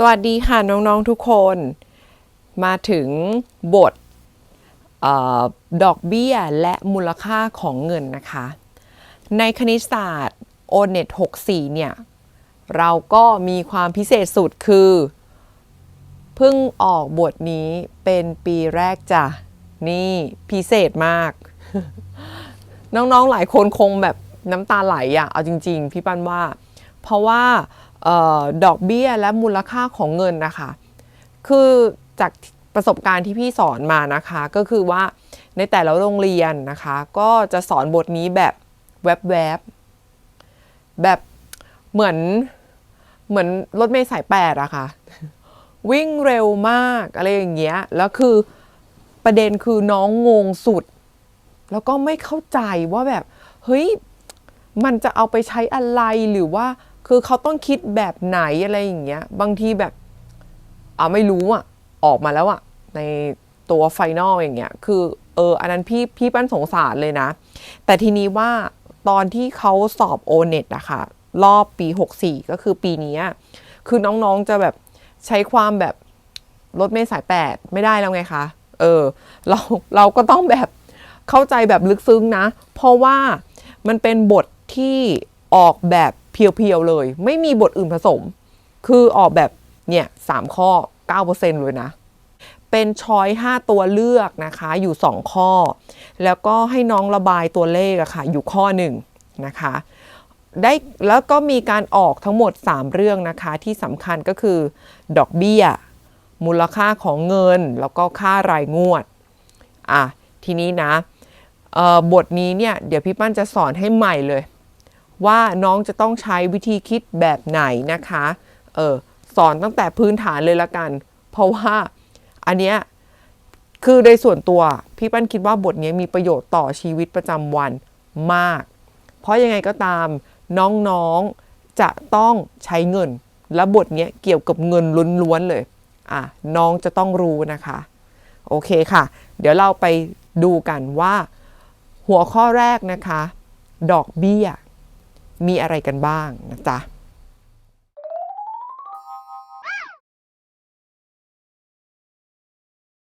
สวัสดีค่ะน้องๆทุกคน มาถึงบทออดอกเบี้ยและมูลค่าของเงินนะคะ ในคณิตศาสตร์ o n e t 64 เนี่ย เราก็มีความพิเศษสุดคือ เพิ่งออกบทนี้เป็นปีแรกจ้ะ นี่พิเศษมาก น้องๆหลายคนคงแบบน้ำตาไหลอะเอาจริง ๆ พี่ปั้นว่า เพราะว่า ออดอกเบี้ยและมูลค่าของเงินนะคะ คือจากประสบการณ์ที่พี่สอนมานะคะ ก็คือว่าในแต่ละโรงเรียนนะคะ ก็จะสอนบทนี้แบบแวบๆแบบเหมือนเหมือนรถเมล์สายแปดอะค่ะวิ่งเร็วมากอะไรอย่างเงี้ยแล้วคือประเด็นคือน้องงงสุด แล้วก็ไม่เข้าใจว่าแบบ เฮ้ย มันจะเอาไปใช้อะไรหรือว่า คือเขาต้องคิดแบบไหนอะไรอย่างเงี้ย บางทีแบบอ่าไม่รู้อะ ออกมาแล้วอะ ในตัวไฟนอลอย่างเงี้ย คือ เออ อันนั้นพี่พี่ปั้นสงสารเลยนะ แต่ทีนี้ว่าตอนที่เขาสอบโอเน็ตอะค่ะ รอบปี 64 ก็คือปีนี้ คือน้องๆจะแบบใช้ความแบบรถเมล์สายแปดไม่ได้แล้วไงคะ เออ เราเราก็ต้องแบบเข้าใจแบบลึกซึ้งนะ เพราะว่ามันเป็นบทที่ออกแบบ เพียวๆเลย ไม่มีบทอื่นผสม คือออกแบบเนี่ยสามข้อ 9%เลยนะ เป็นช้อย5 ตัวเลือกนะคะอยู่ 2 ข้อ แล้วก็ให้น้องระบายตัวเลขอะค่ะอยู่ข้อหนึ่งนะคะได้แล้วก็มีการออกทั้งหมด 3 เรื่องนะคะ ที่สำคัญก็คือ ดอกเบี้ย มูลค่าของเงิน แล้วก็ค่ารายงวดอะทีนี้นะบทนี้เนี่ย เดี๋ยวพี่ปั้นจะสอนให้ใหม่เลย ว่าน้องจะต้องใช้วิธีคิดแบบไหนนะคะเออสอนตั้งแต่พื้นฐานเลยละกัน เพราะว่าอันเนี้ยคือโดยส่วนตัวพี่ปั้นคิดว่าบทนี้มีประโยชน์ต่อชีวิตประจำวันมาก เพราะยังไงก็ตามน้องๆจะต้องใช้เงิน และบทนี้เกี่ยวกับเงินล้วนๆเลยอะน้องจะต้องรู้นะคะ โอเคค่ะ เดี๋ยวเราไปดูกันว่า หัวข้อแรกนะคะ ดอกเบี้ย มีอะไรกันบ้างนะจ๊ะ